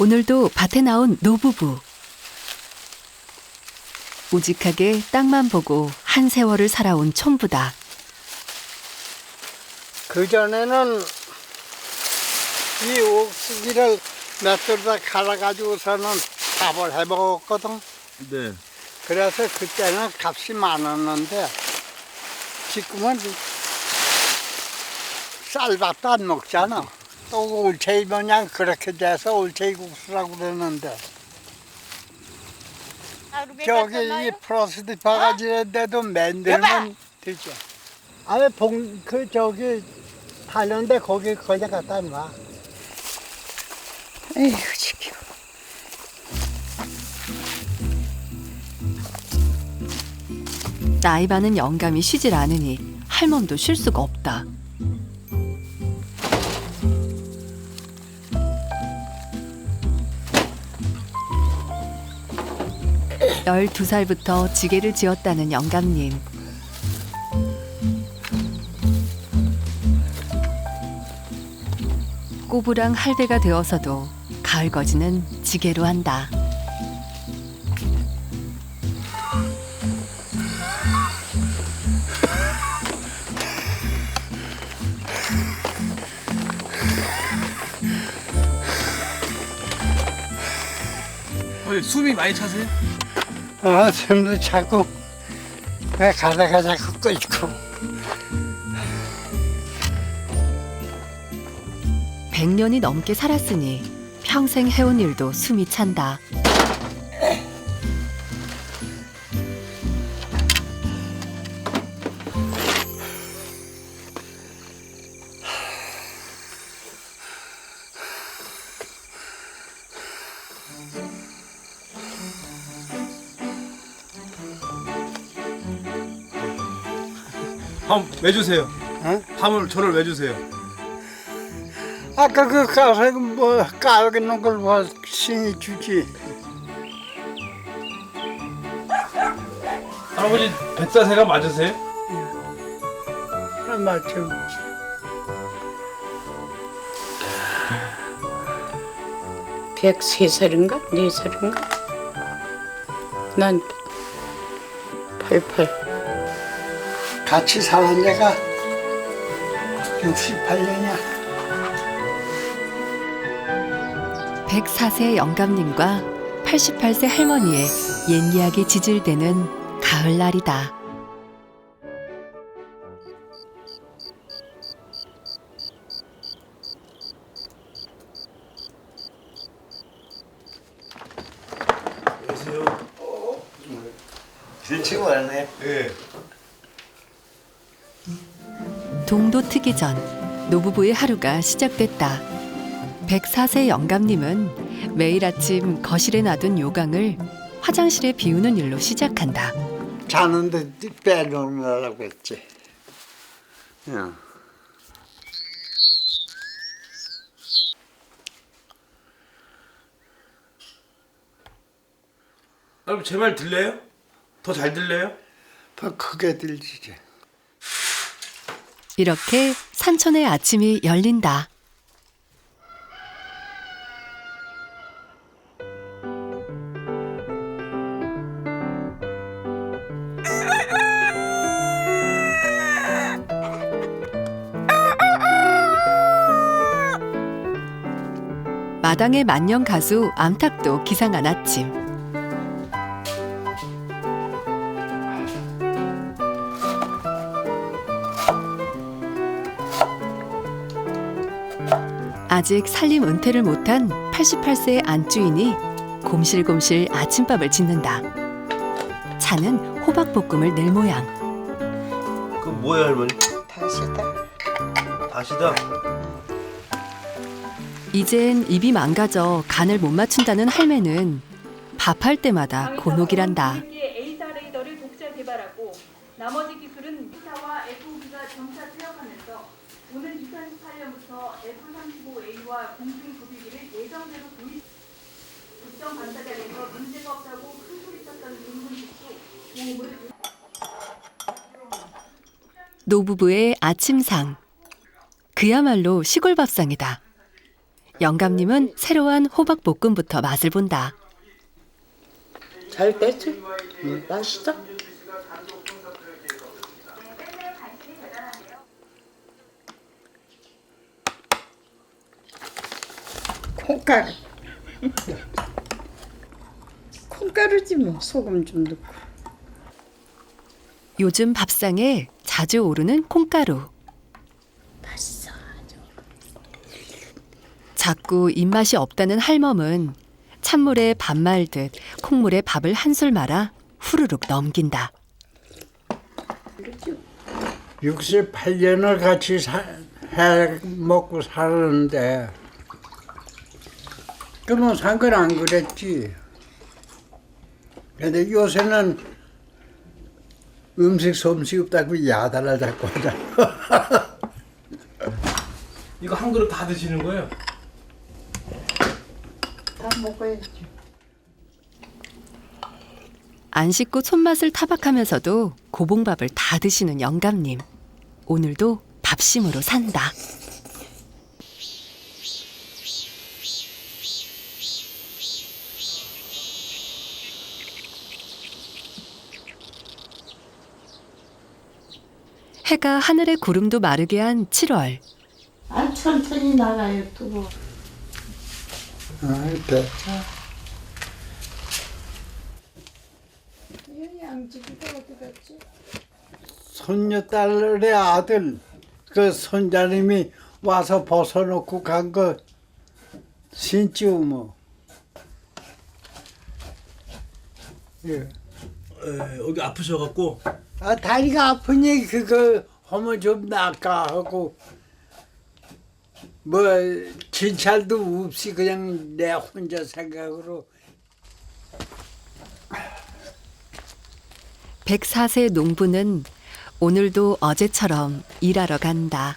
오늘도 밭에 나온 노부부. 우직하게 땅만 보고 한 세월을 살아온 촌부다. 그전에는 이 옥수기를 맷돌에다 갈아가지고서는 밥을 해 먹었거든. 네. 그래서 그때는 값이 많았는데 지금은 쌀밥도 안 먹잖아. 또 올챙이 모양 그렇게 돼서 올챙이 국수라고 그러는데 저기 이 프로스트 바가지인데도 맨들면 되죠. 아니 봉그 저기 하는데 거기 그냥 갖다 놔. 에휴, 지켜. 나이 많은 영감이 쉬질 않으니 할멈도 쉴 수가 없다. 열두 살부터 지게를 지었다는 영감님. 꼬부랑 할배가 되어서도 가을 거지는 지게로 한다. 어, 숨이 많이 차세요? 아, 숨도 차고, 왜 가다가 자꾸 끊고. 100년이 넘게 살았으니 평생 해온 일도 숨이 찬다. 함, 왜 주세요? 어? 함을 저를 왜 주세요? 아까 그 가서 뭐 까여있는 걸 봐, 신이 주지. 할아버지 백사세가 맞으세요? 아, 맞죠. 백세 살인가? 네 살인가? 난 팔팔. 같이 사는 데가 68년이야. 104세 영감님과 88세 할머니의 옛 이야기 지질대는 가을날이다. 안녕하세요. 일찍 왔네. 예. 동도 트기 전 노부부의 하루가 시작됐다. 104세 영감님은 매일 아침 거실에 놔둔 요강을 화장실에 비우는 일로 시작한다. 자는데 빼놓으라고 했지. 야. 할아버지 제말 들려요? 더 잘 들려요? 더 크게 들리지. 이렇게 산천의 아침이 열린다. 마당의 만년 가수 암탉도 기상한 아침. 아직 살림 은퇴를 못한 88세의 안주인이 곰실곰실 아침밥을 짓는다. 차는 호박볶음을 낼 모양. 그 뭐야 할머니? 다시다. 다시다. 이젠 입이 망가져 간을 못 맞춘다는 할매는 밥할 때마다 곤혹이란다. A사 레이더를 독자 개발하고 나머지 기술은 B사와 FOB가 점차 퇴역하면서 오는 2018년부터 F-35A와 공중 조비기를 예정대로 도입 국정 감사장에서 문제가 없다고 큰 소리 쳤던 공군직도 도움을 노부부의 아침상. 그야말로 시골 밥상이다. 영감님은 새로운 호박 볶음부터 맛을 본다. 잘 됐어? 응, 맛있어? 콩가루. 콩가루지 뭐 소금 좀 넣고. 요즘 밥상에 자주 오르는 콩가루. 맛있어. 자꾸 입맛이 없다는 할멈은 찬물에 밥 말듯 콩물에 밥을 한술 말아 후루룩 넘긴다. 68년을 같이 사, 해 먹고 살았는데 그러면 상관 안 그랬지. 근데 요새는 음식 솜씨 없다고 야단을 잡고 하잖아. 이거 한 그릇 다 드시는 거예요? 다 먹어야지. 안 씻고 손맛을 타박하면서도 고봉밥을 다 드시는 영감님. 오늘도 밥심으로 산다. 해가 하늘의 구름도 마르게 한 7월. 아 천천히 나가요 또. 아, 이렇게. 양지기가 어디 갔지? 손녀 딸의 아들 그 손자님이 와서 벗어놓고 간 거 신지우 뭐. 예. 에, 여기 아프셔갖고. 아 다리가 아프니 그거 하면 좀 낫까 하고. 뭐 진찰도 없이 그냥 내 혼자 생각으로. 104세 농부는 오늘도 어제처럼 일하러 간다.